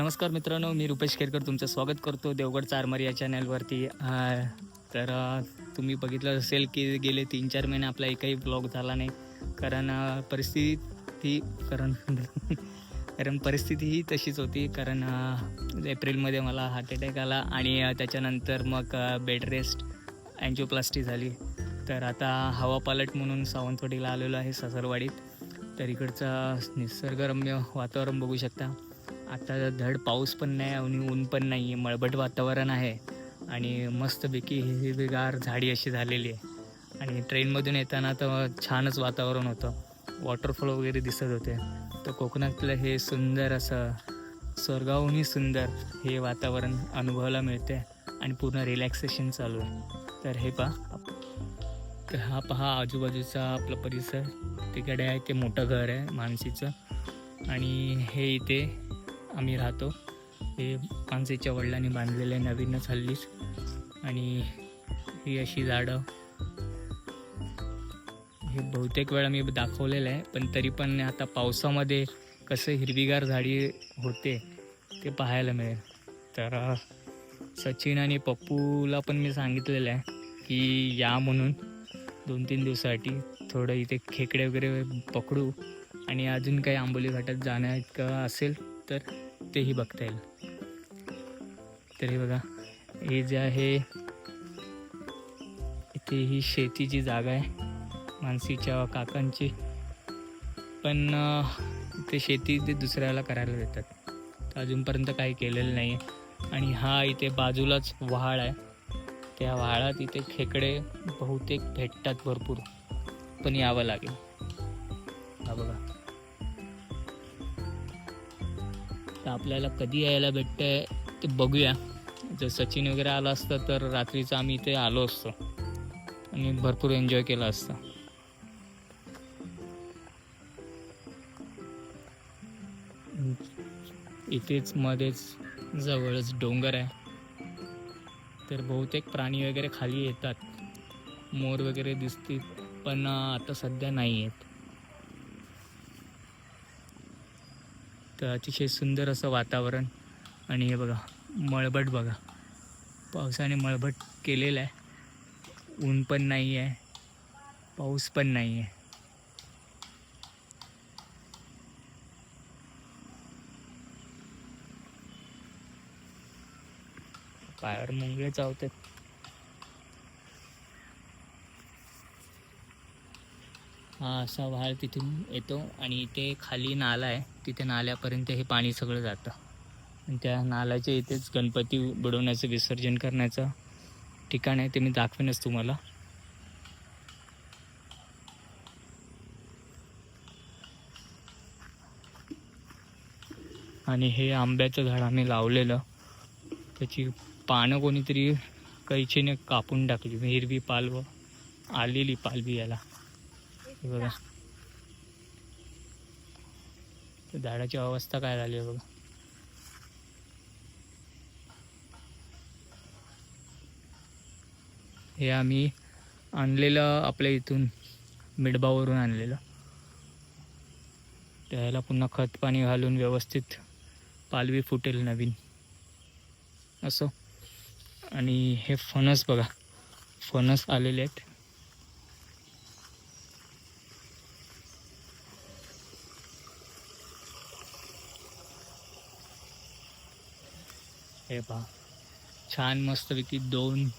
नमस्कार मित्रांनो मी रुपेश केरकर तुमचं स्वागत करतो देवगड चारमारी या चॅनलवरती. तर तुम्ही बघितलं असेल की गेले तीन चार महिने आपला एकही ब्लॉग झाला नाही. कारण परिस्थिती कारण कारण परिस्थिती ही तशीच होती. कारण एप्रिलमध्ये मला हार्ट अटॅक आला आणि त्याच्यानंतर मग बेड रेस्ट अँजिओप्लास्टी झाली. तर आता हवा पालट म्हणून सावंतवाडीला आलेलो आहे सासरवाडीत. तर इकडचं निसर्गरम्य वातावरण बघू शकता. आता धड पाऊस पण नाही आणि ऊन पण नाही आहे मळबट वातावरण आहे. आणि मस्तपैकी हिरवीगार झाडी अशी झालेली आहे. आणि ट्रेनमधून येताना तर छानच वातावरण होतं. वॉटरफॉल वगैरे दिसत होते. तर कोकणातलं हे सुंदर असं स्वर्गाहूनही सुंदर हे वातावरण अनुभवायला मिळते आणि पूर्ण रिलॅक्सेशन चालू आहे. तर हे पहा. तर हा पहा आजूबाजूचा आपला परिसर. तिकडे आहे ते मोठं घर आहे मानसीचं. आणि हे इथे आम्ही राहतो. हे माणसेच्या वडिलांनी बांधलेलं आहे नवीनच हल्लीच. आणि ही अशी झाडं. हे बहुतेक वेळा मी दाखवलेलं आहे पण तरी पण आता पावसामध्ये कसं हिरवीगार झाडी होते ते पाहायला मिळेल. तर सचिन आणि पप्पूला पण मी सांगितलेलं आहे की या म्हणून दोन तीन दिवसासाठी थोडं इथे खेकडे वगैरे पकडू आणि अजून काही आंबोली घाटात जाण्या इतकं असेल तर तेही बघता येईल. तर हे बघा हे जे आहे इथे ही शेतीची जागा आहे मानसीच्या काकांची पण ते शेती ते दुसऱ्याला करायला देतात. तर अजूनपर्यंत काही केलेलं नाही आणि हा इथे बाजूलाच वहाळ आहे. त्या वहाळात इथे खेकडे बहुतेक भेटतात भरपूर. पण यावं लागेल. हा बघा. तर आपल्याला कधी यायला भेटतं आहे ते बघूया. जर सचिन वगैरे आलं असतं तर रात्रीचं आम्ही इथे आलो असतो. आणि भरपूर एन्जॉय केलं असतं. इथेच मध्येच जवळच डोंगर आहे. तर बहुतेक प्राणी वगैरे खाली येतात. मोर वगैरे दिसतील पण आता सध्या नाही आहेत तर अतिशय सुंदर असं वातावरण. आणि हे बघा मळबट बघा. पावसाने मळबट केलेलं आहे. ऊन पण नाही आहे. पाऊस पण नाही आहे. पायावर मुंगळे चावतात. हा असा वाळ तिथून येतो आणि इथे खाली नाला आहे. तिथे नाल्यापर्यंत हे पाणी सगळं जातं. आणि त्या नाल्याच्या इथेच गणपती बुडवण्याचं विसर्जन करण्याचं ठिकाण आहे. ते मी दाखवेनच तुम्हाला. आणि हे आंब्याचं झाड आम्ही लावलेलं. त्याची पानं कोणीतरी कैचीने कापून टाकली. हिरवी पालव आलेली पालवी याला. बघा. झाडाची अवस्था काय झाली आहे बघा. हे आम्ही आणलेलं आपल्या इथून मिडबावरून आणलेलं. त्याला पुन्हा खत पाणी घालून व्यवस्थित पालवी फुटेल नवीन. असं. आणि हे फणस बघा. फणस आलेले आहेत. हे पहा. छान मस्तपैकी दोन.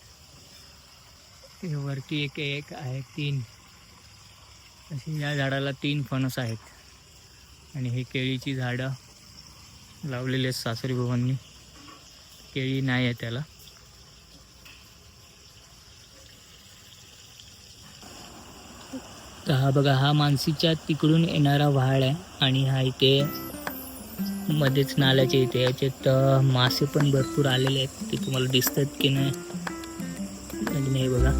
वरती एक एक आहे तीन. अशी या झाडाला तीन फणस आहेत. आणि हे केळीची झाडं लावलेली आहेत सासरी भवांनी केळी नाही आहे त्याला. तर हा बघा हा मानसीच्या तिकडून येणारा व्हाळ आहे आणि हा इथे मध्येच नाल्याच्या इथे याच्यात मासे पण भरपूर आलेले आहेत. ते तुम्हाला दिसतात की नाही? नाही बघा.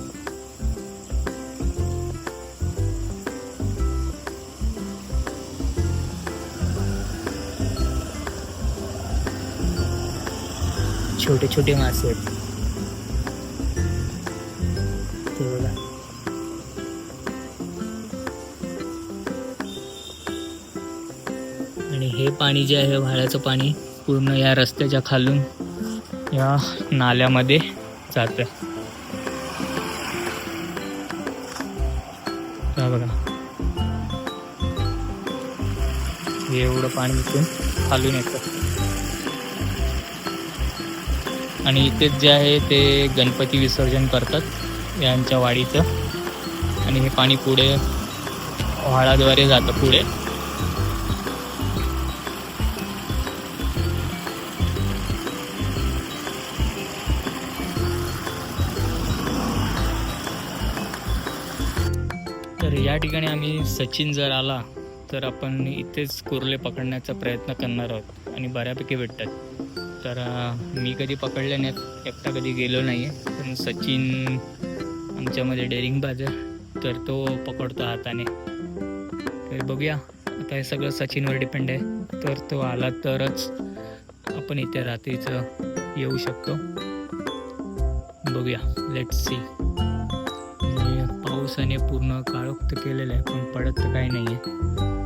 छोटे छोटे मासे आहेत. हे पाणी जे आहे व्हाळ्याचं पाणी पूर्ण या रस्त्याच्या खालून या नाल्यामध्ये जातं बघा. हे एवढं पाणी इथून खालून येतं. आणि इथेच जे आहे ते गणपती विसर्जन करतात यांच्या वाडीचं. आणि हे पाणी पुढे व्हाळाद्वारे जातं पुढे. तर या ठिकाणी आम्ही सचिन जर आला तर आपण इथेच कुर्ले पकडण्याचा प्रयत्न करणार आहोत आणि बऱ्यापैकी भेटतात. तर मी कधी पकडले नाहीत एकटा कधी गेलो नाही आहे पण सचिन आमच्यामध्ये डेअरिंग बाजार तर तो पकडतो हाताने. तर बघूया आता हे सगळं सचिनवर डिपेंड आहे. तर तो आला तरच आपण इथे रात्रीचं येऊ शकतो. बघूया लेट सी पावसाने पूर्ण काळोक्त केलेलं आहे पण पडत तर काही नाही आहे